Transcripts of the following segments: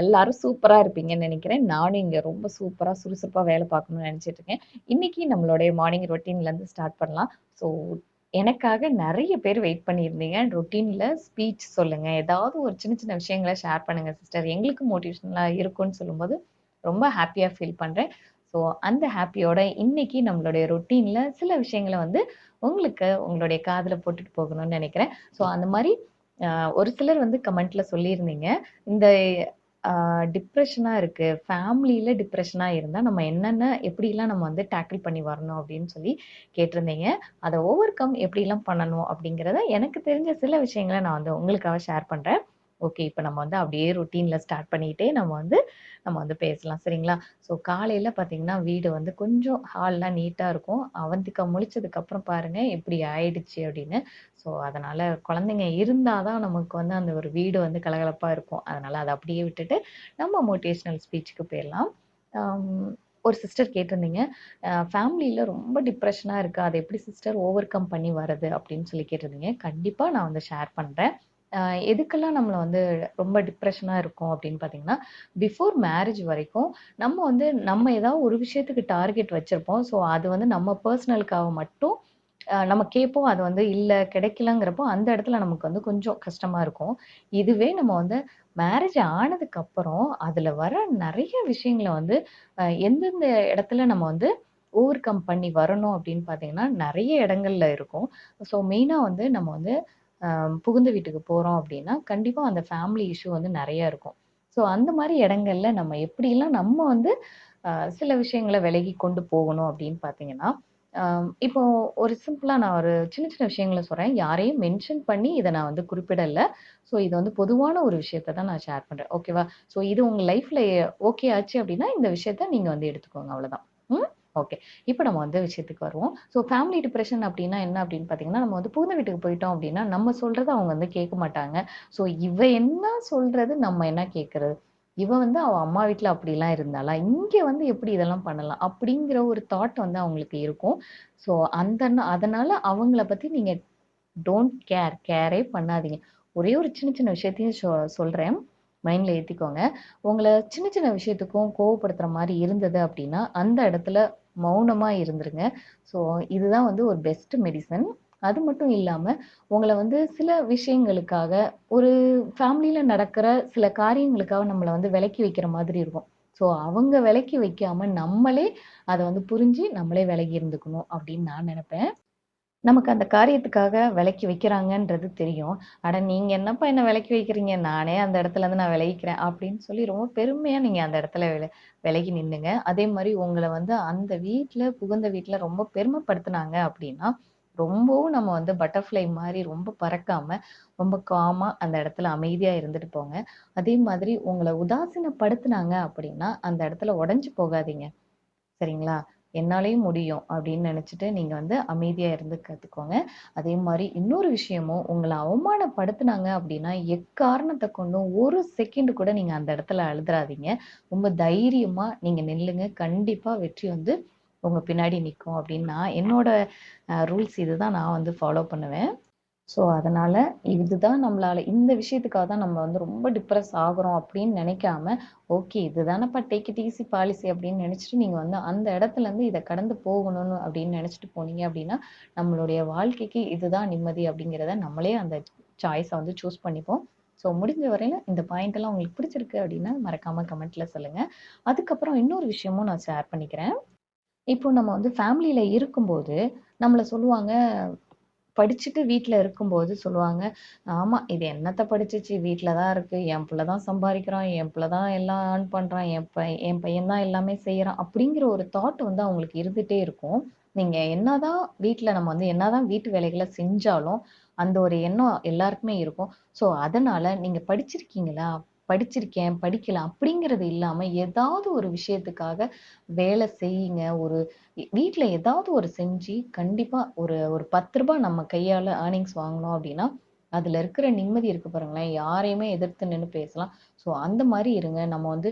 எல்லாரும் சூப்பரா இருப்பீங்கன்னு நினைக்கிறேன் நானும் இங்க ரொம்ப சூப்பரா சுறுசுறுப்பா வேலை பார்க்கணும்னு நினைச்சிட்டு இருக்கேன். இன்னைக்கு நம்மளுடைய மார்னிங் ரொட்டீன்லேருந்து ஸ்டார்ட் பண்ணலாம். ஸோ எனக்காக நிறைய பேர் வெயிட் பண்ணியிருந்தீங்க. ரொட்டீனில் ஸ்பீச் சொல்லுங்க. ஏதாவது ஒரு சின்ன சின்ன விஷயங்கள ஷேர் பண்ணுங்க சிஸ்டர். எங்களுக்கு மோட்டிவேஷனலா இருக்கும்னு சொல்லும்போது, ரொம்ப ஹாப்பியாக ஃபீல் பண்றேன். ஸோ அந்த ஹாப்பியோட இன்னைக்கு நம்மளுடைய ரொட்டீனில் சில விஷயங்களை வந்து உங்களுக்கு உங்களுடைய காதில் போட்டுட்டு போகணும்னு நினைக்கிறேன் ஸோ அந்த மாதிரி ஒரு சிலர் வந்து கமெண்ட்ல சொல்லியிருந்தீங்க. இந்த டிப்ரெஷனாக இருக்குது ஃபேமிலியில் டிப்ரெஷனாக இருந்தால் நம்ம என்னென்ன எப்படிலாம் நம்ம வந்து டேக்கிள் பண்ணி வரணும் அப்படின்னு சொல்லி கேட்டிருந்தீங்க. அதை ஓவர் கம் எப்படிலாம் பண்ணணும் அப்படிங்கிறத எனக்கு தெரிஞ்ச சில விஷயங்களை நான் வந்து உங்களுக்காக ஷேர் பண்ணுறேன் ஓகே. இப்போ நம்ம வந்து அப்படியே ரொட்டீனில் ஸ்டார்ட் பண்ணிகிட்டே நம்ம வந்து நம்ம வந்து பேசலாம். சரிங்களா? ஸோ காலையில் பார்த்தீங்கன்னா, வீடு வந்து கொஞ்சம் ஹால்லாம் நீட்டாக இருக்கும். அவந்திக்கா முழிச்சதுக்கப்புறம் பாருங்கள் பாருங்க எப்படி ஆயிடுச்சு அப்படின்னு. ஸோ அதனால் குழந்தைங்க இருந்தால் தான் நமக்கு வந்து அந்த ஒரு வீடு வந்து கலகலப்பாக இருக்கும். அதனால் அதை அப்படியே விட்டுட்டு நம்ம மோட்டிவேஷ்னல் ஸ்பீச்சுக்கு போயிடலாம் ஒரு சிஸ்டர் கேட்டிருந்தீங்க. ஃபேமிலியில் ரொம்ப டிப்ரெஷனாக இருக்குது அதை எப்படி சிஸ்டர் ஓவர் கம் பண்ணி வரது அப்படின்னு சொல்லி கேட்டிருந்தீங்க. கண்டிப்பாக நான் வந்து ஷேர் பண்ணுறேன் எதுக்கெல்லாம் நம்மளை வந்து ரொம்ப டிப்ரெஷனாக இருக்கோம் அப்படின்னு பார்த்தீங்கன்னா, பிஃபோர் மேரேஜ் வரைக்கும் நம்ம வந்து நம்ம ஏதாவது ஒரு விஷயத்துக்கு டார்கெட் வச்சுருப்போம் ஸோ அது வந்து நம்ம பர்சனலுக்காக மட்டும் நம்ம கேட்போம். அது வந்து இல்லை கிடைக்கலங்கிறப்போ அந்த இடத்துல நமக்கு வந்து கொஞ்சம் கஷ்டமாக இருக்கும். இதுவே நம்ம வந்து மேரேஜ் ஆனதுக்கு அப்புறம் வர நிறைய விஷயங்கள வந்து எந்தெந்த இடத்துல நம்ம வந்து ஓவர் கம் பண்ணி வரணும் அப்படின்னு பார்த்தீங்கன்னா, நிறைய இடங்கள்ல இருக்கும். ஸோ மெயினாக வந்து நம்ம வந்து புகுந்த வீட்டுக்கு போகிறோம் அப்படின்னா, கண்டிப்பாக அந்த ஃபேமிலி இஷ்யூ வந்து நிறையா இருக்கும். ஸோ அந்த மாதிரி இடங்கள்ல நம்ம எப்படிலாம் நம்ம வந்து சில விஷயங்கள விலகி கொண்டு போகணும் அப்படின்னு பார்த்தீங்கன்னா, இப்போ ஒரு சிம்பிளாக நான் ஒரு சின்ன சின்ன விஷயங்கள சொல்கிறேன் யாரையும் மென்ஷன் பண்ணி இதை நான் வந்து குறிப்பிடலை ஸோ இது வந்து பொதுவான ஒரு விஷயத்த தான் நான் ஷேர் பண்ணுறேன் ஓகேவா? ஸோ இது உங்கள் லைஃப்பில் ஓகே ஆச்சு அப்படின்னா, இந்த விஷயத்த நீங்கள் வந்து எடுத்துக்கோங்க அவ்வளோதான். ம். ஓகே. இப்ப நம்ம வந்து விஷயத்துக்கு வருவோம். ஸோ ஃபேமிலி டிப்ரெஷன் அப்படின்னா என்ன அப்படின்னு பார்த்தீங்கன்னா, நம்ம வந்து புகுந்த வீட்டுக்கு போயிட்டோம் அப்படின்னா, நம்ம சொல்றதை அவங்க வந்து கேட்க மாட்டாங்க. ஸோ இவ என்ன சொல்றது? நம்ம என்ன கேட்கறது? இவ வந்து அவ அம்மா வீட்ல அப்படிலாம் இருந்தாளா? இங்க வந்து எப்படி இதெல்லாம் பண்ணலாம்? அப்படிங்கிற ஒரு தாட் வந்து அவங்களுக்கு இருக்கும். ஸோ அந்த அதனால அவங்கள பத்தி நீங்க டோன்ட் கேர். கேரே பண்ணாதீங்க. ஒரே ஒரு சின்ன சின்ன விஷயத்தையும் சொ சொல்றேன். மைண்ட்ல ஏத்திக்கோங்க. உங்களை சின்ன சின்ன விஷயத்துக்கும் கோவப்படுத்துற மாதிரி இருந்தது அப்படின்னா, அந்த இடத்துல மௌனமா இருந்துருங்க. ஸோ இதுதான் வந்து ஒரு பெஸ்ட் மெடிசன் அது மட்டும் இல்லாம, உங்களை வந்து சில விஷயங்களுக்காக ஒரு ஃபேமிலியில் நடக்கிற சில காரியங்களுக்காக நம்மளை வந்து விலக்கி வைக்கிற மாதிரி இருக்கும். ஸோ அவங்க விலக்கி வைக்காம நம்மளே அதை வந்து புரிஞ்சு நம்மளே விலகி இருந்துக்கணும் அப்படின்னு நான் நினப்பேன் நமக்கு அந்த காரியத்துக்காக விலக்கி வைக்கிறாங்கன்றது தெரியும். அட நீங்க என்னப்பா என்ன விலக்கி வைக்கிறீங்க? நானே அந்த இடத்துலருந்து நான் விலகிக்கிறேன் அப்படின்னு சொல்லி ரொம்ப பெருமையா நீங்க அந்த இடத்துல வில விலகி நின்னுங்க. அதே மாதிரி உங்களை வந்து அந்த வீட்டுல புகுந்த வீட்டுல ரொம்ப பெருமைப்படுத்துனாங்க அப்படின்னா, ரொம்பவும் நம்ம வந்து பட்டர்ஃப்ளை மாதிரி ரொம்ப பறக்காம, ரொம்ப காமா அந்த இடத்துல அமைதியா இருந்துட்டு போங்க. அதே மாதிரி உங்களை உதாசீனப்படுத்துனாங்க அப்படின்னா, அந்த இடத்துல உடஞ்சு போகாதீங்க. சரிங்களா? என்னாலயும் முடியும் அப்படின்னு நினச்சிட்டு நீங்க வந்து அமைதியா இருந்து கத்துக்கோங்க. அதே மாதிரி இன்னொரு விஷயமும் உங்களை அவமானப்படுத்துனாங்க அப்படின்னா, எக்காரணத்தை கொண்டும் ஒரு செகண்ட் கூட நீங்க அந்த இடத்துல அழுதுறாதீங்க. ரொம்ப தைரியமா நீங்க நில்லுங்க. கண்டிப்பா வெற்றி வந்து உங்க பின்னாடி நிற்கும் அப்படின்னு நான் என்னோட ரூல்ஸ் இதுதான் நான் வந்து ஃபாலோ பண்ணுவேன். ஸோ அதனால இதுதான் நம்மளால இந்த விஷயத்துக்காக தான் நம்ம வந்து ரொம்ப டிப்ரெஸ் ஆகிறோம் அப்படின்னு நினைக்காம, ஓகே இதுதானப்பா டேக் இட் ஈஸி பாலிசி அப்படின்னு நினச்சிட்டு நீங்க வந்து அந்த இடத்துலருந்து இதை கடந்து போகணும்னு அப்படின்னு நினச்சிட்டு போனீங்க அப்படின்னா, நம்மளுடைய வாழ்க்கைக்கு இதுதான் நிம்மதி அப்படிங்கிறத நம்மளே அந்த சாய்ஸை வந்து சூஸ் பண்ணிப்போம். ஸோ முடிஞ்ச வரையில இந்த பாயிண்ட் எல்லாம் உங்களுக்கு பிடிச்சிருக்கு அப்படின்னா, மறக்காம கமெண்ட்ல சொல்லுங்க. அதுக்கப்புறம் இன்னொரு விஷயமும் நான் ஷேர் பண்ணிக்கிறேன். இப்போ நம்ம வந்து ஃபேமிலியில் இருக்கும்போது, நம்மளை சொல்லுவாங்க படிச்சுட்டு வீட்டில் இருக்கும்போது சொல்லுவாங்க, ஆமாம் இது என்னத்தை படிச்சிச்சு வீட்டில் தான் இருக்குது என் பிள்ளை தான் சம்பாதிக்கிறான் என் பிள்ளை தான் எல்லாம் ஏர்ன் பண்ணுறான் என் பை என் பையன் தான் எல்லாமே செய்கிறான் அப்படிங்கிற ஒரு தாட் வந்து அவங்களுக்கு இருந்துகிட்டே இருக்கும். நீங்க என்னதான் வீட்டில் நம்ம வந்து என்னதான் வீட்டு வேலைகளை செஞ்சாலும், அந்த ஒரு எண்ணம் எல்லாருக்குமே இருக்கும். ஸோ அதனால் நீங்கள் படிச்சிருக்கீங்களா? படிச்சிருக்கேன், படிக்கல அப்படிங்கிறது இல்லாம, ஏதாவது ஒரு விஷயத்துக்காக வேலை செய்யுங்க. ஒரு வீட்ல ஏதாவது ஒரு செஞ்சு கண்டிப்பா ஒரு ஒரு பத்து ரூபாய் நம்ம கையால ஏர்னிங்ஸ் வாங்கினோம் அப்படின்னா, அதுல இருக்கிற நிம்மதி இருக்கு பாருங்களேன். யாரையுமே எதிர்த்து நின்று பேசலாம். ஸோ அந்த மாதிரி இருங்க. நம்ம வந்து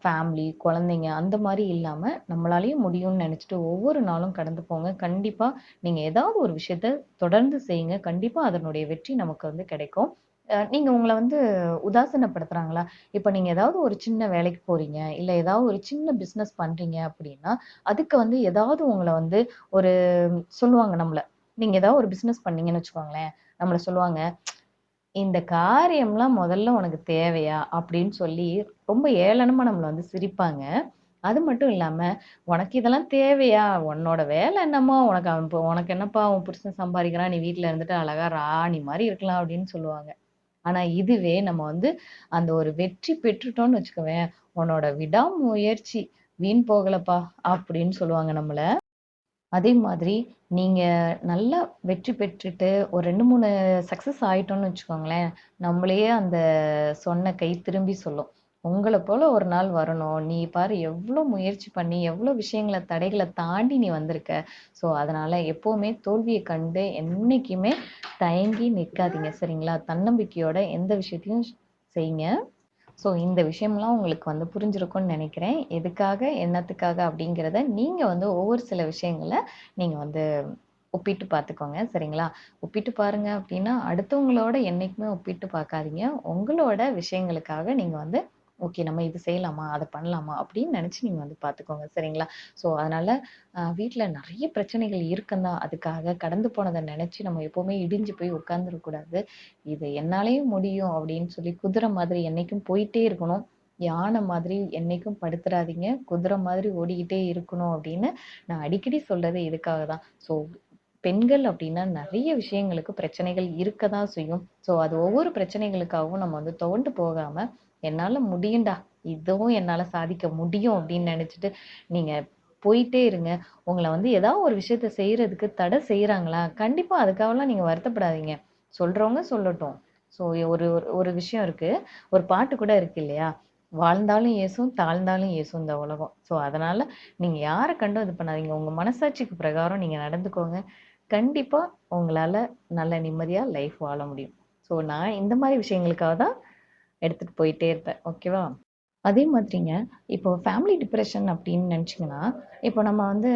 ஃபேமிலி, குழந்தைங்க அந்த மாதிரி இல்லாம, நம்மளாலேயும் முடியும்னு நினைச்சிட்டு ஒவ்வொரு நாளும் கடந்து போங்க. கண்டிப்பா நீங்க ஏதாவது ஒரு விஷயத்த தொடர்ந்து செய்யுங்க. கண்டிப்பா அதனுடைய வெற்றி நமக்கு வந்து கிடைக்கும். நீங்க உங்கள வந்து உதாசீனப்படுத்துறாங்களா? இப்ப நீங்க ஏதாவது ஒரு சின்ன வேலைக்கு போறீங்க, இல்ல ஏதாவது ஒரு சின்ன பிசினஸ் பண்றீங்க அப்படின்னா, அதுக்கு வந்து ஏதாவது உங்கள வந்து ஒரு சொல்லுவாங்க நம்மள. நீங்க ஏதாவது ஒரு பிசினஸ் பண்ணீங்கன்னு வச்சுக்கோங்களேன், நம்மள சொல்லுவாங்க, "இந்த காரியம்லாம் முதல்ல உனக்கு தேவையா?" அப்படின்னு சொல்லி ரொம்ப ஏளனமா நம்மள வந்து சிரிப்பாங்க. அது மட்டும் இல்லாம, "உனக்கு இதெல்லாம் தேவையா? உன்னோட வேலை என்னமோ, உனக்கு அவன் உனக்கு என்னப்பா உன் புருஷன் சம்பாரிக்கிறான், நீ வீட்ல இருந்துட்டு அழகா ராணி மாரி இருக்கலாம்" அப்படின்னு சொல்லுவாங்க. ஆனா இதுவே நம்ம வந்து அந்த ஒரு வெற்றி பெற்றுட்டோம்னு வச்சுக்கோவேன், "உன்னோட விடாமுயற்சி வீண் போகலப்பா" அப்படின்னு சொல்லுவாங்க நம்மள. அதே மாதிரி நீங்க நல்லா வெற்றி பெற்றுட்டு ஒரு 2, 3 சக்சஸ் ஆயிட்டோம்னு வச்சுக்கோங்களேன், நம்மளையே அந்த சொன்ன கை திரும்பி சொல்லும். உங்களை போல ஒரு நாள் வரணும். நீ பாரு எவ்வளோ முயற்சி பண்ணி, எவ்வளோ விஷயங்களை தடைகளை தாண்டி நீ வந்திருக்க. ஸோ அதனால எப்போவுமே தோல்வியை கண்டு என்னைக்குமே தயங்கி நிற்காதீங்க சரிங்களா? தன்னம்பிக்கையோட எந்த விஷயத்தையும் செய்யுங்க." ஸோ இந்த விஷயம்லாம் உங்களுக்கு வந்து புரிஞ்சிருக்கும்னு நினைக்கிறேன் எதுக்காக, என்னத்துக்காக அப்படிங்கிறத நீங்கள் வந்து ஒவ்வொரு சில விஷயங்கள நீங்கள் வந்து ஒப்பிட்டு பார்த்துக்கோங்க. சரிங்களா? ஒப்பிட்டு பாருங்க அப்படின்னா, அடுத்தவங்களோட என்றைக்குமே ஒப்பிட்டு பார்க்காதீங்க. உங்களோட விஷயங்களுக்காக நீங்கள் வந்து, "ஓகே நம்ம இது செய்யலாமா? அதை பண்ணலாமா?" அப்படின்னு நினச்சி நீங்க வந்து பார்த்துக்கோங்க. சரிங்களா? ஸோ அதனால வீட்டில் நிறைய பிரச்சனைகள் இருக்கும்தான் அதுக்காக கடந்து போனதை நினச்சி நம்ம எப்போவுமே இடிஞ்சு போய் உட்கார்ந்துறக்கூடாது. "இது என்னாலேயும் முடியும்" அப்படின்னு சொல்லி குதிரை மாதிரி என்னைக்கும் போயிட்டே இருக்கணும். யானை மாதிரி என்னைக்கும் படுத்துறாதீங்க. குதிரை மாதிரி ஓடிக்கிட்டே இருக்கணும் அப்படின்னு நான் அடிக்கடி சொல்றது இதுக்காக தான். ஸோ பெண்கள் அப்படின்னா நிறைய விஷயங்களுக்கு பிரச்சனைகள் இருக்க தான் செய்யும். ஸோ அது ஒவ்வொரு பிரச்சனைகளுக்காகவும் நம்ம வந்து துவண்டு போகாம, "என்னால முடியும்டா. இதுவும் என்னால சாதிக்க முடியும்" அப்படின்னு நினச்சிட்டு நீங்க போயிட்டே இருங்க. உங்களை வந்து ஏதாவது ஒரு விஷயத்த செய்கிறதுக்கு தடை செய்கிறாங்களா கண்டிப்பா அதுக்காகலாம் நீங்க வருத்தப்படாதீங்க. சொல்றவங்க சொல்லட்டும். ஸோ ஒரு ஒரு ஒரு விஷயம் இருக்கு. ஒரு பாட்டு கூட இருக்கு இல்லையா? "வாழ்ந்தாலும் ஏசும், தாழ்ந்தாலும் ஏசும் இந்த உலகம்." ஸோ அதனால நீங்க யாரை கண்டும் இது பண்ணாதீங்க. உங்க மனசாட்சிக்கு பிரகாரம் நீங்க நடந்துக்கோங்க. கண்டிப்பா உங்களால நல்ல நிம்மதியா லைஃப் வாழ முடியும். ஸோ நான் இந்த மாதிரி விஷயங்களுக்காக தான் எடுத்துட்டு போயிட்டே இருப்பேன். ஓகேவா? அதே மாதிரிங்க, இப்போ ஃபேமிலி டிப்ரெஷன் அப்படின்னு நினச்சிங்கன்னா இப்போ நம்ம வந்து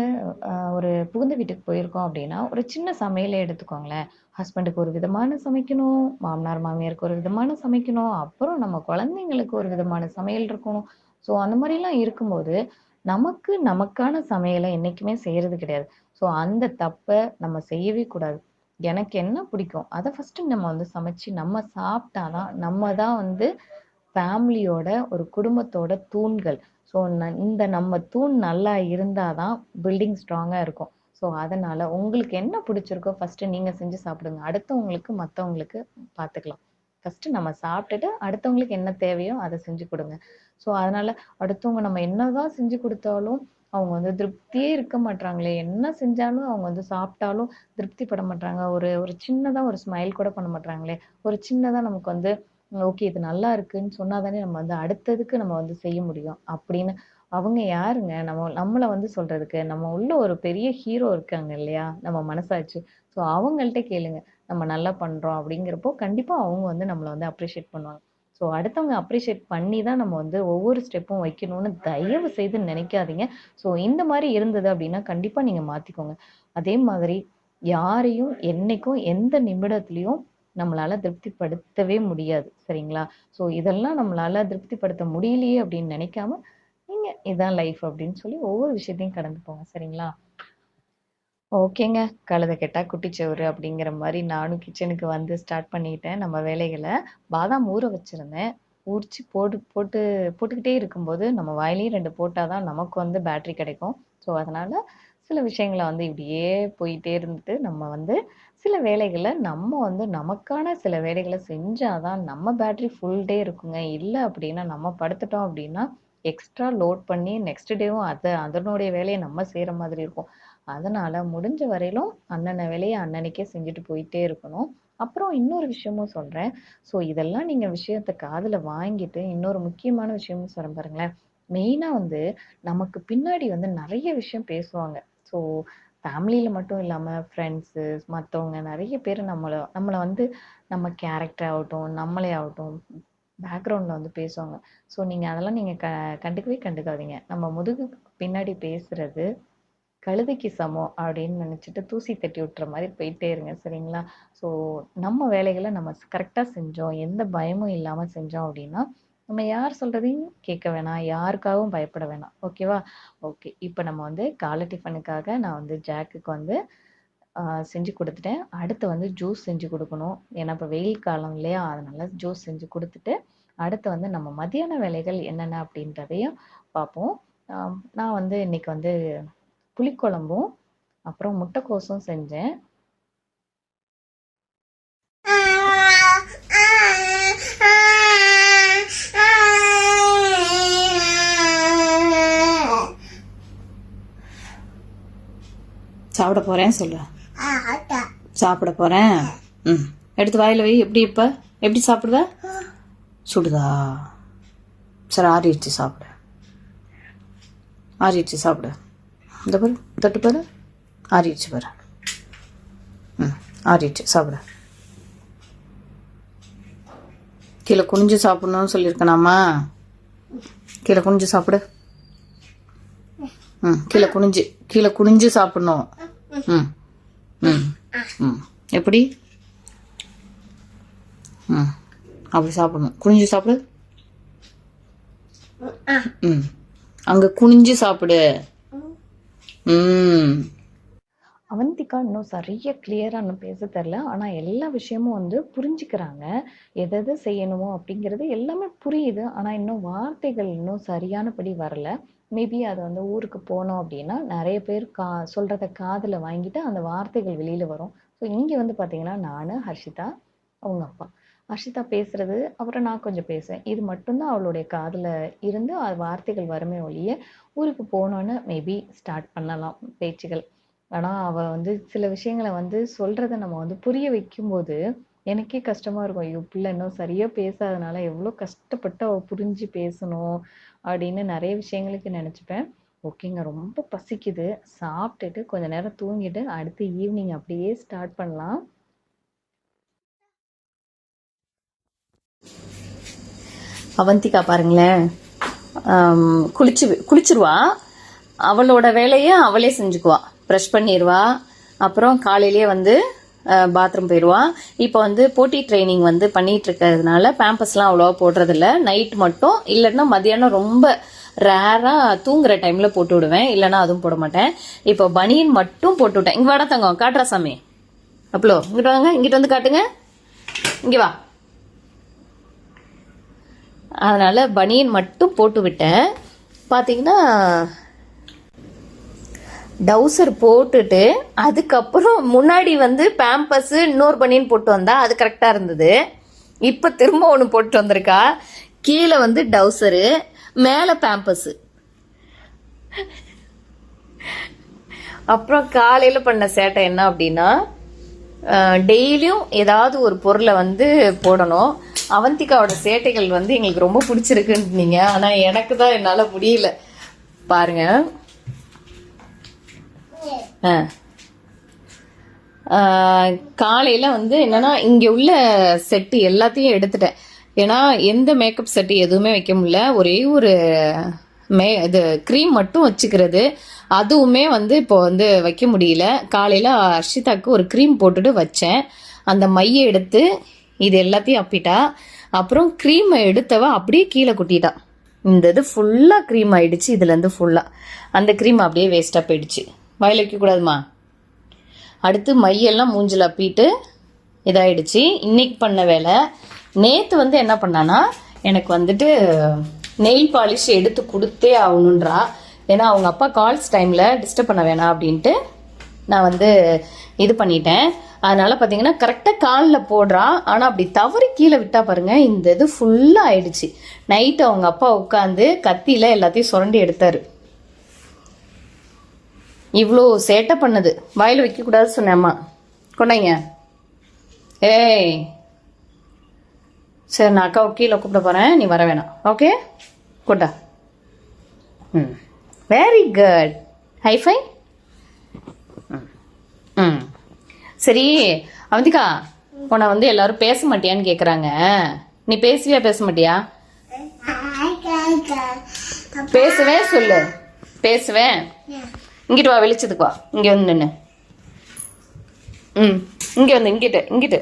ஒரு புகுந்த வீட்டுக்கு போயிருக்கோம் அப்படின்னா, ஒரு சின்ன சமையலே எடுத்துக்கோங்களேன். ஹஸ்பண்டுக்கு ஒரு விதமான சமைக்கணும், மாமனார், மாமியாருக்கு ஒரு விதமான சமைக்கணும், அப்புறம் நம்ம குழந்தைங்களுக்கு ஒரு விதமான சமையல் இருக்கணும். ஸோ அந்த மாதிரிலாம் இருக்கும்போது, நமக்கு நமக்கான சமையலை என்னைக்குமே செய்கிறது கிடையாது. ஸோ அந்த தப்பை நம்ம செய்யவே கூடாது. எனக்கு என்ன பிடிக்கும், அதை ஃபர்ஸ்ட்டு நம்ம வந்து சமைச்சு நம்ம சாப்பிட்டா தான், நம்ம தான் வந்து ஃபேமிலியோட ஒரு குடும்பத்தோட தூண்கள். ஸோ ந இந்த நம்ம தூண் நல்லா இருந்தால் தான் பில்டிங் ஸ்ட்ராங்காக இருக்கும். ஸோ அதனால உங்களுக்கு என்ன பிடிச்சிருக்கோ ஃபஸ்ட்டு நீங்க செஞ்சு சாப்பிடுங்க. அடுத்தவங்களுக்கு, மற்றவங்களுக்கு பார்த்துக்கலாம். ஃபர்ஸ்ட்டு நம்ம சாப்பிட்டுட்டு அடுத்தவங்களுக்கு என்ன தேவையோ அதை செஞ்சு கொடுங்க ஸோ அதனால அடுத்தவங்க நம்ம என்னதான் செஞ்சு கொடுத்தாலும் அவங்க வந்து திருப்தியே இருக்க மாட்றாங்களே! என்ன செஞ்சாலும் அவங்க வந்து சாப்பிட்டாலும் திருப்தி பட மாட்றாங்க. ஒரு ஒரு சின்னதா ஒரு ஸ்மைல் கூட பண்ண மாட்றாங்களே! ஒரு சின்னதா நமக்கு வந்து ஓகே இது நல்லா இருக்குன்னு சொன்னால் தானே நம்ம வந்து அடுத்ததுக்கு நம்ம வந்து செய்ய முடியும். அப்படின்னு அவங்க யாருங்க? நம்ம நம்மள வந்து சொல்றதுக்கு. நம்ம உள்ள ஒரு பெரிய ஹீரோ இருக்காங்க இல்லையா? நம்ம மனசாச்சு ஸோ அவங்கள்ட்ட கேளுங்க. நம்ம நல்லா பண்றோம் அப்படிங்கிறப்போ, கண்டிப்பா அவங்க வந்து நம்மளை வந்து அப்ரிஷியேட் பண்ணுவாங்க. ஸோ அடுத்தவங்க அப்ரிஷியேட் பண்ணி தான் நம்ம வந்து ஒவ்வொரு ஸ்டெப்பும் வைக்கணும்னு தயவு செய்து நினைக்காதீங்க. ஸோ இந்த மாதிரி இருந்தது அப்படின்னா, கண்டிப்பாக நீங்கள் மாத்திக்கோங்க. அதே மாதிரி யாரையும் என்னைக்கும் எந்த நிமிடத்துலையும் நம்மளால திருப்திப்படுத்தவே முடியாது. சரிங்களா? ஸோ இதெல்லாம் நம்மளால திருப்திப்படுத்த முடியலையே அப்படின்னு நினைக்காம, நீங்க இதான் லைஃப் அப்படின்னு சொல்லி ஒவ்வொரு விஷயத்தையும் கடந்து போங்க. சரிங்களா? ஓகேங்க. "கழுத கெட்டா சோறு அப்படிங்கிற மாரி நானும் கிச்சனுக்கு வந்து ஸ்டார்ட் பண்ணிட்டேன் நம்ம வேலைகள. பாதாம் ஊற வச்சிருந்தேன். ஊறிச்சு போட்டு போட்டு போட்டுக்கிட்டே இருக்கும்போது, நம்ம வாயிலயும் 2 போட்டா தான் நமக்கு வந்து பேட்டரி கிடைக்கும். ஸோ அதனால சில விஷயங்கள வந்து இப்படியே போயிட்டே இருந்துட்டு, நம்ம வந்து சில வேலைகள நம்ம வந்து நமக்கான சில வேலைகள செஞ்சா தான் நம்ம பேட்டரி ஃபுல் டே இருக்குங்க. இல்ல அப்படின்னா நம்ம படுத்துட்டோம் அப்படின்னா, எக்ஸ்ட்ரா லோட் பண்ணி நெக்ஸ்ட் டேவும் அத அதனுடைய வேலைய நம்ம செய்ற மாதிரி இருக்கும். அதனால முடிஞ்ச வரையிலும் அண்ணனை வேலையை அன்னன்னைக்கே செஞ்சுட்டு போயிட்டே இருக்கணும். அப்புறம் இன்னொரு விஷயமும் சொல்கிறேன் ஸோ இதெல்லாம் நீங்கள் விஷயத்த காதில் வாங்கிட்டு, இன்னொரு முக்கியமான விஷயமும் சொல்கிறேன் பாருங்களேன். மெயினாக வந்து நமக்கு பின்னாடி வந்து நிறைய விஷயம் பேசுவாங்க. ஸோ ஃபேமிலியில் மட்டும் இல்லாமல் ஃப்ரெண்ட்ஸு, மற்றவங்க நிறைய பேர் நம்மளை நம்மளை வந்து நம்ம கேரக்டர் ஆகட்டும், நம்மளே ஆகட்டும், பேக்ரவுண்டில் வந்து பேசுவாங்க. ஸோ நீங்கள் அதெல்லாம் நீங்கள் க கண்டுக்கவே கண்டுக்காதீங்க. நம்ம முதுகுக்கு பின்னாடி பேசுறது கழுதைக்கு சமம் அப்படின்னு நினச்சிட்டு தூசி தட்டி விட்டுற மாதிரி போயிட்டே இருங்க சரிங்களா? ஸோ நம்ம வேலைகளை நம்ம கரெக்டாக செஞ்சோம் எந்த பயமும் இல்லாமல் செஞ்சோம் அப்படின்னா நம்ம யார் சொல்கிறதையும் கேட்க வேணாம் யாருக்காகவும் பயப்பட வேணாம். ஓகேவா ஓகே இப்போ நம்ம வந்து காலை டிஃபனுக்காக நான் வந்து ஜாக்குக்கு வந்து செஞ்சு கொடுத்துட்டேன். அடுத்து வந்து ஜூஸ் செஞ்சு கொடுக்கணும். ஏன்னா இப்போ வெயில் காலம் இல்லையா? அதனால ஜூஸ் செஞ்சு கொடுத்துட்டு அடுத்து வந்து நம்ம மதியான வேலைகள் என்னென்ன அப்படின்றதையும் பார்ப்போம். நான் வந்து இன்னைக்கு வந்து புளிக்குழம்பும் அப்புறம் முட்டைக்கோசும் செஞ்சேன். சாப்பிட போறேன் சொல்லு. சாப்பிட போறேன். ம். எடுத்து வாயில வை. எப்படி இப்ப? எப்படி சாப்பிடுவ? சுடுதா. சரி ஆறிடுச்சு சாப்பிடு. ஆறிடுச்சு சாப்பிடு. இந்த பாரு தட்டு பாரு. ஆறிடுச்சு பாரு. ம் ஆறிடுச்சு. சாப்பிடு. கீழே குனிஞ்சு சாப்பிடணும்னு சொல்லியிருக்கனாமா கீழே குனிஞ்சு சாப்பிடு. ம் கீழே குனிஞ்சு கீழே குனிஞ்சு சாப்பிடணும். ம் ம் ம். எப்படி? ம் அப்படி சாப்பிடணும். குனிஞ்சு சாப்பிடு. ம் அங்கே குனிஞ்சு சாப்பிடு. அவந்திகா இன்னும் சரியா கிளியரா இன்னும் பேச தெரில ஆனா எல்லா விஷயமும் வந்து புரிஞ்சுக்கிறாங்க. எதெது செய்யணுமோ அப்படிங்கிறது எல்லாமே புரியுது. ஆனா இன்னும் வார்த்தைகள் இன்னும் சரியானபடி வரல. மேபி அது வந்து ஊருக்கு போனோம் அப்படின்னா நிறைய பேர் கா சொல்றத காதில் வாங்கிட்டு அந்த வார்த்தைகள் வெளியில வரும். ஸோ இங்க வந்து பாத்தீங்கன்னா நானு ஹர்ஷிதா அவங்க அப்பா. ஹர்ஷிதா பேசுறது அப்புறம் நான் கொஞ்சம் பேசுவேன். இது மட்டும்தான் அவளுடைய காதில் இருந்து வார்த்தைகள் வருமே ஒழிய ஊருக்கு போனோன்னு மேபி ஸ்டார்ட் பண்ணலாம் பேச்சுகள். ஆனால் அவள் வந்து சில விஷயங்களை வந்து சொல்கிறத நம்ம வந்து புரிய வைக்கும்போது எனக்கே கஷ்டமாக இருக்கும். ஐயோ பிள்ளை இன்னும் சரியாக பேசாதனால எவ்வளோ கஷ்டப்பட்டு அவள் புரிஞ்சு பேசணும் அப்படின்னு நிறைய விஷயங்களுக்கு நினச்சிப்பேன். ஓகேங்க ரொம்ப பசிக்குது. சாப்பிட்டுட்டு கொஞ்சம் நேரம் தூங்கிட்டு அடுத்து ஈவினிங் அப்படியே ஸ்டார்ட் பண்ணலாம். அவந்திகா பாருங்களேன். குளிச்சு குளிச்சிருவா. அவளோட வேலையை அவளே செஞ்சுக்குவா. ப்ரஷ் பண்ணிடுவா அப்புறம் காலையிலேயே வந்து பாத்ரூம் போயிடுவா இப்போ வந்து போட்டி ட்ரைனிங் வந்து பண்ணிட்டு இருக்கிறதுனால பேம்பஸ்லாம் அவ்வளோவா போடுறதில்ல. நைட் மட்டும். இல்லைன்னா மதியானம் ரொம்ப ரேராக தூங்குற டைமில் போட்டு விடுவேன். இல்லைன்னா அதுவும் போட மாட்டேன். இப்போ பனியன் மட்டும் போட்டு விட்டேன். இங்கே வாடா தங்கம். காட்டுறா சாமி. அப்பளோ இங்கிட்ட வாங்க. இங்கிட்ட வந்து காட்டுங்க. இங்கே வா. அதனால் பனியன் மட்டும் போட்டு விட்டேன். பார்த்தீங்கன்னா டவுசர் போட்டுட்டு அதுக்கப்புறம் முன்னாடி வந்து பேம்பஸ்ஸு இன்னொரு பனியன் போட்டு வந்தா அது கரெக்டாக இருந்தது. இப்போ திரும்ப ஒன்று போட்டு வந்திருக்கா. கீழே வந்து டவுசரு மேலே பேம்பஸ்ஸு அப்புறம் காலையில் பண்ண சேட்டை என்ன அப்படின்னா டெய்லியும் ஏதாவது ஒரு பொருளை வந்து போடணும். அவந்திகாவோட சேட்டைகள் வந்து எங்களுக்கு ரொம்ப பிடிச்சிருக்குன்னீங்க ஆனால் எனக்கு தான் என்னால் முடியல. பாருங்க. ஆ. காலையில் வந்து என்னென்னா இங்கே உள்ள செட்டு எல்லாத்தையும் எடுத்துட்டேன். ஏன்னா எந்த மேக்கப் செட்டு எதுவுமே வைக்க முடியல. ஒரே ஒரு மே இது க்ரீம் மட்டும் வச்சுக்கிறது. அதுவுமே வந்து இப்போ வந்து வைக்க முடியல. காலையில் அர்ஷிதாக்கு ஒரு க்ரீம் போட்டுட்டு வச்சேன். அந்த மையை எடுத்து இது எல்லாத்தையும் அப்பிட்டா. அப்புறம் க்ரீமை எடுத்தவ அப்படியே கீழே கொட்டிட்டா. இந்த இது ஃபுல்லாக க்ரீம் ஆகிடுச்சு இதுலேருந்து ஃபுல்லாக அந்த க்ரீம் அப்படியே வேஸ்ட்டாக போயிடுச்சு. வாயில் வைக்கக்கூடாதுமா அடுத்து மையெல்லாம் மூஞ்சில் அப்பிட்டு இதாகிடுச்சு இன்னைக்கு பண்ண வேலை. நேற்று வந்து என்ன பண்ணான்னா எனக்கு வந்துட்டு நெயில் பாலிஷ் எடுத்து கொடுத்தே ஆகணுன்றா ஏன்னா அவங்க அப்பா கால்ஸ் டைமில் டிஸ்டர்ப் பண்ண வேணாம் அப்படின்ட்டு நான் வந்து இது பண்ணிட்டேன். அதனால் பார்த்தீங்கன்னா கரெக்டாக காலில் போடுறா. ஆனால் அப்படி தவறி கீழே விட்டா பாருங்கள் இந்த இது ஃபுல்லாக ஆயிடுச்சு. நைட்டு அவங்க அப்பா உட்காந்து கத்தியில் எல்லாத்தையும் சுரண்டி எடுத்தார். இவ்வளோ சேட்டை பண்ணுது. வாயில் வைக்கக்கூடாது சொன்னேம்மா கொண்டாங்க. ஏய் சரி நான் அக்காவை கீழே கூப்பிட போகிறேன் நீ வர வேணாம். ஓகே குட்டா ம். வெரி குட் ஹைஃபை ம். ம். சரி அவந்திகா உன்னை வந்து எல்லாரும் பேச மாட்டியான்னு கேட்குறாங்க நீ பேசுவியா பேச மாட்டியா? பேசுவேன் சொல்லு. பேசுவேன் இங்கிட்டு வா வெளிச்சத்துக்கு வா. இங்கே வந்து நின்று ம். இங்கே வந்து இங்கிட்டு இங்கிட்டு.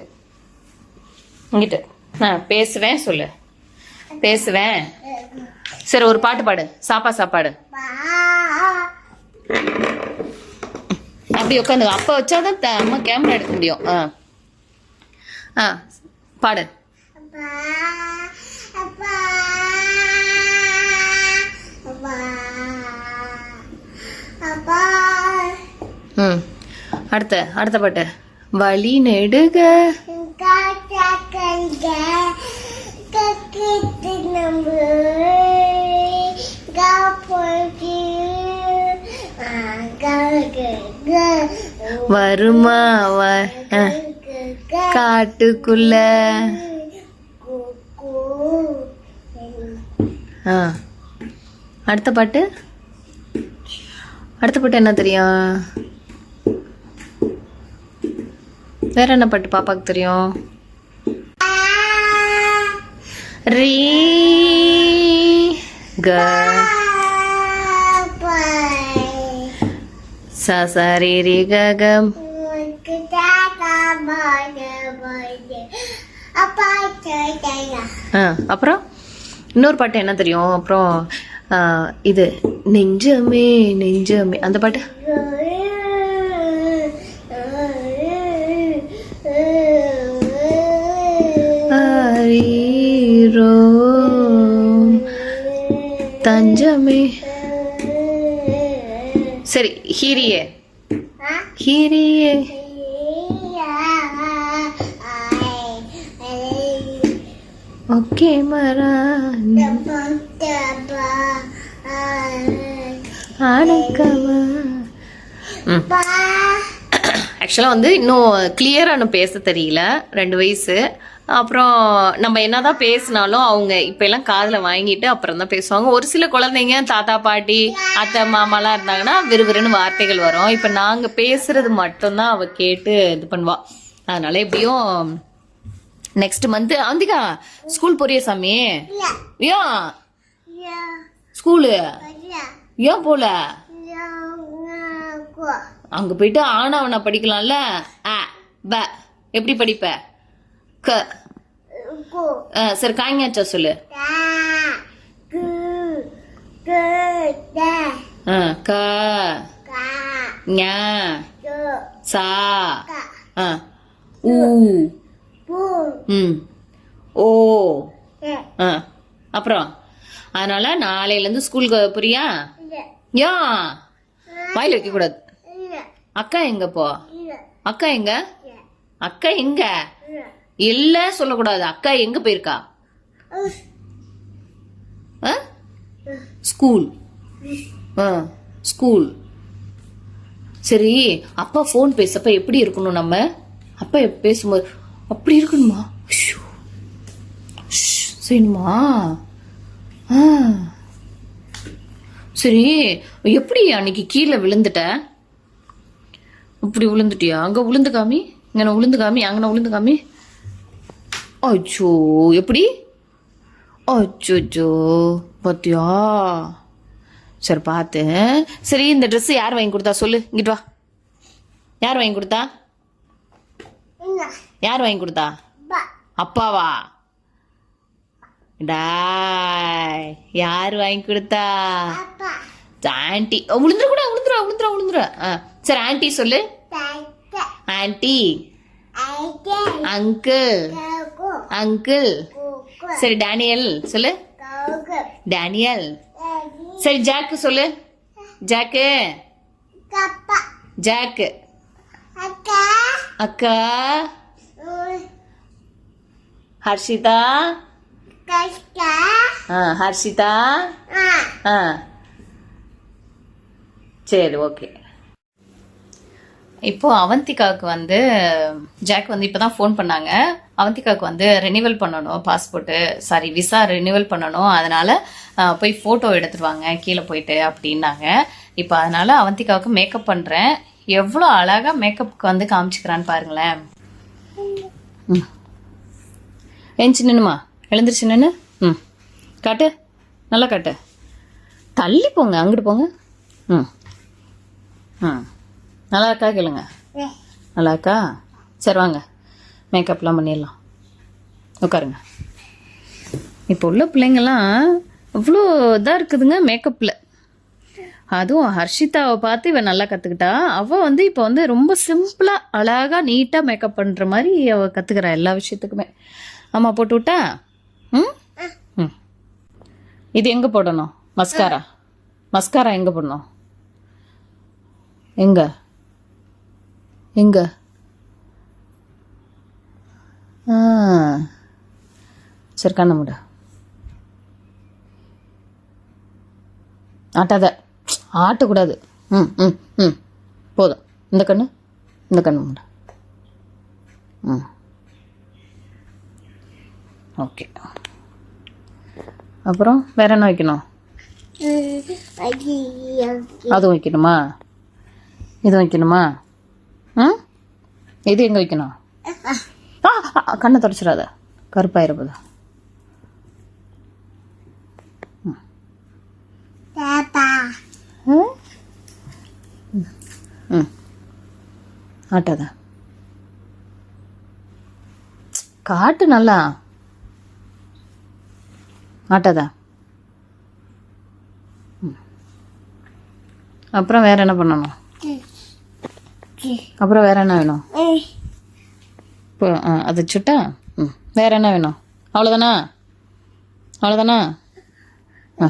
இங்கிட்டு. நான் பேசுவேன் சொல்லு. பேசுவேன். சரி ஒரு பாட்டு பாடு. சாப்பா சாப்பாடு. அப்படி உட்காந்து அப்போ வச்சாதான் அம்மா கேமரா எடுக்க முடியும். ஆ. ஆ பாடு. ம். அடுத்த அடுத்த பாட்டு. வழி நெடுக. வருமா காட்டுக்குள்ள? ஆ. அடுத்த பாட்டு? அடுத்த பாட்டு என்ன தெரியும்? வேற என்ன பாட்டு பாப்பாக்கு தெரியும்? ரி க. ச ச ரி ரி க க. ஆ அப்புறம் இன்னொரு பாட்டு என்ன தெரியும்? அப்புறம் இது நெஞ்சமே நெஞ்சமே. அந்த பாட்டு? ஆரீரோ தஞ்சமே சரி ஹீரியே ஹீரியே ஓகே மரா அடக்கமா ம் ஆக்சுவலாக வந்து இன்னும் கிளியராக இன்னும் பேச தெரியல. ரெண்டு வயசு. அப்புறம் நம்ம என்னதான் பேசினாலும் அவங்க இப்போ எல்லாம் காதில் வாங்கிட்டு அப்புறம் தான் பேசுவாங்க. ஒரு சில குழந்தைங்க தாத்தா பாட்டி அத்தை மாமாலாம் இருந்தாங்கன்னா விறுவிறுன்னு வார்த்தைகள் வரும். இப்போ நாங்கள் பேசுறது மட்டும்தான் அவ கேட்டு இது பண்ணுவா. அதனால எப்படியும் நெக்ஸ்ட் மந்த் அந்திகா ஸ்கூல் போறிய சாமி? ஏன்? ஸ்கூலு ஏன் போல? அங்க போயிட்டு ஆனாவனா படிக்கலாம்ல? அ ப. எப்படி படிப்ப? க. ஆ, சரி காய்ங்காச்சா சொல்லு? ஆ, க. ஞ. சா. ஆ, ஊ ம். ஓ. ஆ அப்புறம்? அதனால நாளையிலேருந்து ஸ்கூலுக்கு புரியா ஏன் வாயில் வைக்கக்கூடாது. அக்கா எங்க போ? அக்கா எங்க? அக்கா எங்க? இல்ல. சொல்லக்கூடாது. அக்கா எங்க போயிருக்கா? ஸ்கூல். ஸ்கூல். சரி அப்பா ஃபோன் பேசப்ப எப்படி இருக்கணும் நம்ம? அப்பா பேசும்போது அப்படி இருக்கணுமா? ஆ சரி எப்படி அன்னைக்கு கீழே விழுந்துட்ட? இப்படி விழுந்துட்டியா அங்க விழுந்து காமி இங்கே விழுந்து காமி அங்கே விழுந்து காமி. அச்சோ எப்படி? அச்சோ பாத்தியா? சரி பார்த்தேன். சரி இந்த Dress யார் வாங்கி கொடுத்தா சொல்லு? இங்கிட்டு வா. யார் வாங்கி கொடுத்தா? யார் வாங்கி கொடுத்தா? அப்பாவா? டாய் யார் வாங்கி கொடுத்தா? ஆன்ட்டி விழுந்துட கூட விழுந்துரும் விழுந்துரும் விழுந்துரும் ஆ. சரி ஆன்டி சொல்லு. ஆன்டி அங்கிள் அங்கிள் சரி டேனியல் சொல்லு. டேனியல் சரி ஜாக்கு சொல்லு. ஜாக்கு ஜாக்கு அக்கா. ஹர்ஷிதா. ஆ ஹர்ஷிதா. ஆ. சரி ஓகே இப்போ அவந்திகாவுக்கு வந்து ஜாக் வந்து இப்போ தான் ஃபோன் பண்ணாங்க. அவந்திகாவுக்கு வந்து ரினிவல் பண்ணணும் பாஸ்போர்ட்டு சாரி விசா ரினிவல் பண்ணணும். அதனால் போய் ஃபோட்டோ எடுத்துருவாங்க கீழே போயிட்டு அப்படின்னாங்க. இப்போ அதனால் அவந்திகாவுக்கு மேக்கப் பண்ணுறேன் எவ்வளோ அழகாக மேக்கப்புக்கு வந்து காமிச்சுக்கிறான்னு பாருங்களேன். ம். ஏஞ்சி நின்னுமா எழுந்துருச்சு நின்று ம். காட்டு. நல்லா காட்டு. தள்ளி போங்க அங்கிட்டு போங்க. ம். ம். நல்லா இருக்கா கேளுங்க. நல்லா இருக்கா சரி வாங்க. மேக்கப்லாம் பண்ணிடலாம். உட்காருங்க. இப்போ உள்ள பிள்ளைங்கள்லாம் அவ்வளோ இதாக இருக்குதுங்க மேக்கப்பில் அதுவும் ஹர்ஷிதாவை பார்த்து இவன் நல்லா கற்றுக்கிட்டா அவள் வந்து இப்போ வந்து ரொம்ப சிம்பிளாக அழகாக நீட்டாக மேக்கப் பண்ணுற மாதிரி அவள் கற்றுக்கிறா எல்லா விஷயத்துக்குமே. ஆமாம் போட்டு விட்டா? ம்? ம். இது எங்கே போடணும்? மஸ்காரா? மஸ்காரா எங்கே போடணும்? எங்க? எங்க? சரி கண்ண முட. ஆட்டாத. ஆட்டக்கூடாது. ம் ம் ம். போதும். இந்த கண்ணு இந்த கண்ணு முட. ம். ஓகே. அப்புறம் வேற என்ன வைக்கணும்? அதுவும் வைக்கணுமா? இது வைக்கணுமா? ம் இது எங்கே வைக்கணும்? ஆ கண்ணை தொடச்சிடாத. கருப்பாயிர போதா ம் ம். ஆட்டாத. காட்டு நல்லா. ஆட்டாதா. ம். அப்புறம் வேற என்ன பண்ணணும்? அப்புறம் வேற என்ன வேணும்? இப்போ அதை சுட்டா? ம். வேற என்ன வேணும்? அவ்வளோதானா அவ்வளோதானா ஆ.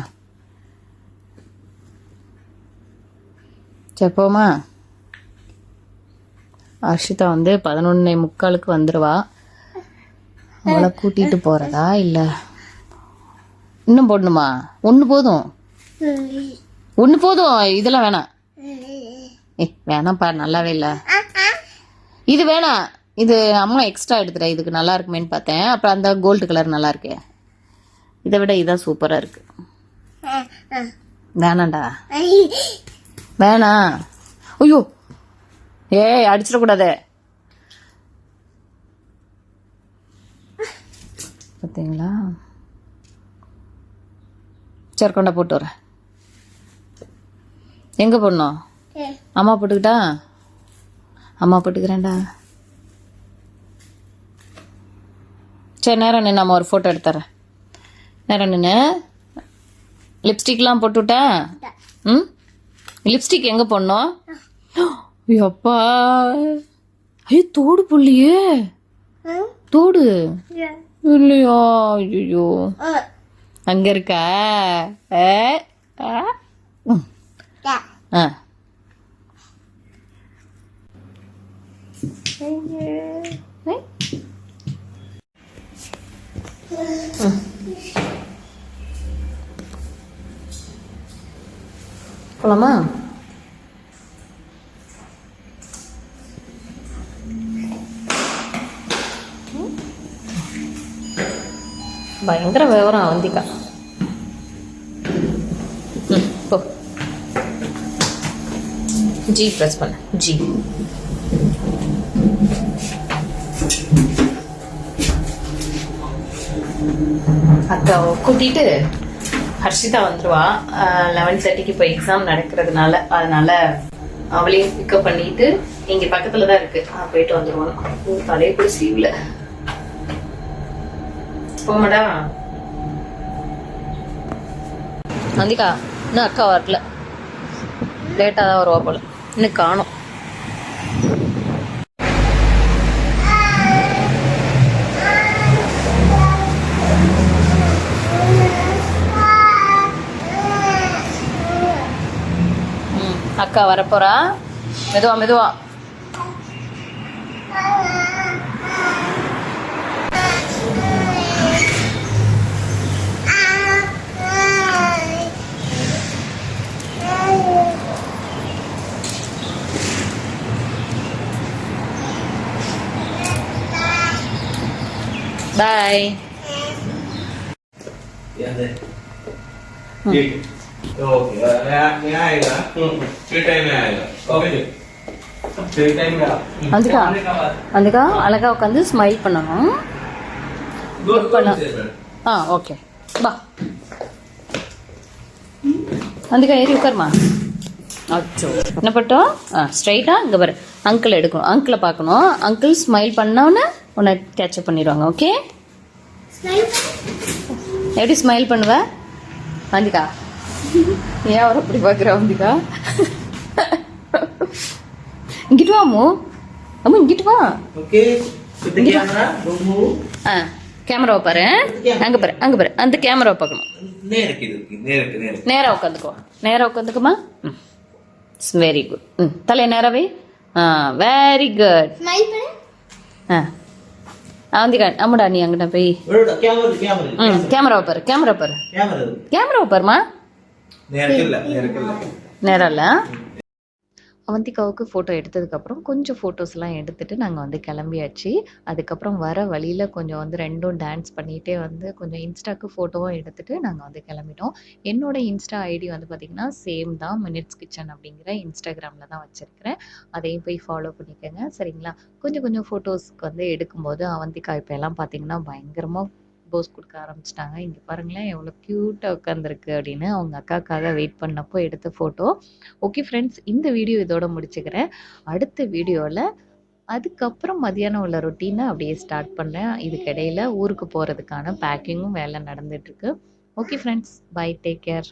சரி போமா அர்ஷிதா வந்து பதினொன்னே முக்காலுக்கு வந்துடுவா அவளை கூட்டிட்டு போறதா இல்லை? இன்னும் போடணுமா? ஒன்று போதும். ஒன்று போதும். இதெல்லாம் வேணாம். ஏ வேணாம்ப்பா நல்லாவே இல்லை. இது வேணாம் இது அம்மா எக்ஸ்ட்ரா எடுத்துட்டேன் இதுக்கு நல்லா இருக்குமேன்னு பார்த்தேன். அப்புறம் அந்த கோல்டு கலர் நல்லா இருக்கு. இதை விட இதான் சூப்பராக இருக்கு. வேணாண்டா வேணாம் ஐயோ. ஏய் அடிச்சிடக்கூடாதே. பார்த்தீங்களா சரி கொண்டா போட்டு வரேன். எங்கே போடணும்? அம்மா போட்டுக்கிட்டா? அம்மா போட்டுக்கிறேன்டா. சரி நேரம் நின்று நம்ம ஒரு ஃபோட்டோ எடுத்துறேன். நேரம் நின்று லிப்ஸ்டிக்லாம் போட்டு விட்டேன் ம்? லிப்ஸ்டிக் எங்கே போடணும்? அப்பா. ஐயோ தோடு புள்ளியே. தோடு? இல்லையா? ஐயோ அங்க இருக்கா? ஆ. ஆ ஏ. ம். போலாமா? பயங்கர விவரம் அவந்திக்கா. ம் போ. ஜி ப்ரெஸ் பண்ண. ஜி அக்காவை கூட்டிட்டு ஹர்ஷிதா வந்துருவா. லெவன் தேர்ட்டிக்கு இப்போ எக்ஸாம் நடக்கிறதுனால அதனால அவளையும் பிக்கப் பண்ணிட்டு இங்க பக்கத்துல தான் இருக்கு. ஆ, போயிட்டு வந்துருவான் தலையை கூட சீவ்ல. போமாடா நந்திகா இன்னும் அக்கா வரல. லேட்டாக தான் வருவா போல. இன்னும் காணும். அக்கா வரப்போறா மெதுவா மெதுவா Bye. Yeah, ओके मैं आएगा फ्री टाइम में आएगा ओके फ्री टाइम में आप வந்துக்கா आने का बाद வந்துக்கா அழகா உட்காந்து ஸ்மைல் பண்ணணும் दो பண்ண- से सर ஆ ஓகே பா வந்துக்கா ஏறி உட்காருமா அச்சோ என்ன பட்டோம் ஆ ஸ்ட்ரைட்டாக இங்கே பாரு அங்கிள் எடுக்கணும் அங்கிளை பார்க்கணும் அங்கிள் ஸ்மைல் பண்ணோன்னே உன்னை கேட்சப் பண்ணிடுவாங்க ஓகே எப்படி ஸ்மைல் பண்ணுவ வந்திகா ஏன் அவர் அப்படி பார்க்குற வந்திகா இங்கிட்டு வா அம்மு. அம்மு இங்கிட்டு வா. move. ஆ கேமராவை பாரு. அங்கே பாரு அங்கே பாரு. அந்த கேமராவை பார்க்கணும். நேராக உட்காந்துக்கோ. நேராக உட்காந்துக்குமா? ம். வெரி குட் ம். தலையை நேராவே. ஆ வெரி குட் ஆ. அவந்திகா அம்மடா நீ அங்கிட்ட போய். ம் கேமராவை பாரு கேமரா பாரு. கேமராவை பாருமா நேரம் இல்லை அவந்திகாவுக்கு ஃபோட்டோ எடுத்ததுக்கப்புறம் கொஞ்சம் ஃபோட்டோஸ்லாம் எடுத்துட்டு நாங்கள் வந்து கிளம்பியாச்சு. அதுக்கப்புறம் வர வழியில் கொஞ்சம் வந்து ரெண்டும் டான்ஸ் பண்ணிகிட்டே வந்து கொஞ்சம் இன்ஸ்டாக்கு ஃபோட்டோவும் எடுத்துட்டு நாங்கள் வந்து கிளம்பிட்டோம். என்னோட இன்ஸ்டா ஐடி வந்து பார்த்திங்கன்னா சேம் தான் மினிட்ஸ் கிச்சன் அப்படிங்கிற இன்ஸ்டாகிராமில் தான் வச்சுருக்கிறேன். அதையும் போய் ஃபாலோ பண்ணிக்கோங்க சரிங்களா? கொஞ்சம் கொஞ்சம் ஃபோட்டோஸ்க்கு வந்து எடுக்கும்போது அவந்திகா இப்போ எல்லாம் பார்த்திங்கன்னா பயங்கரமாக போஸ் கொடுக்க ஆரம்பிச்சிட்டாங்க. இங்கே பாருங்களேன் எவ்வளோ க்யூட்டாக உட்காந்துருக்கு அப்படின்னு அவங்க அக்காக்காக வெயிட் பண்ணப்போ எடுத்த ஃபோட்டோ ஓகே ஃப்ரெண்ட்ஸ் இந்த வீடியோ இதோட முடிச்சுக்கிறேன். அடுத்த வீடியோவில் அதுக்கப்புறம் மதியானம் உள்ள ரொட்டீனை அப்படியே ஸ்டார்ட் பண்ணேன் இதுக்கிடையில் ஊருக்கு போகிறதுக்கான பேக்கிங்கும் வேலை நடந்துட்டுருக்கு okay friends bye take care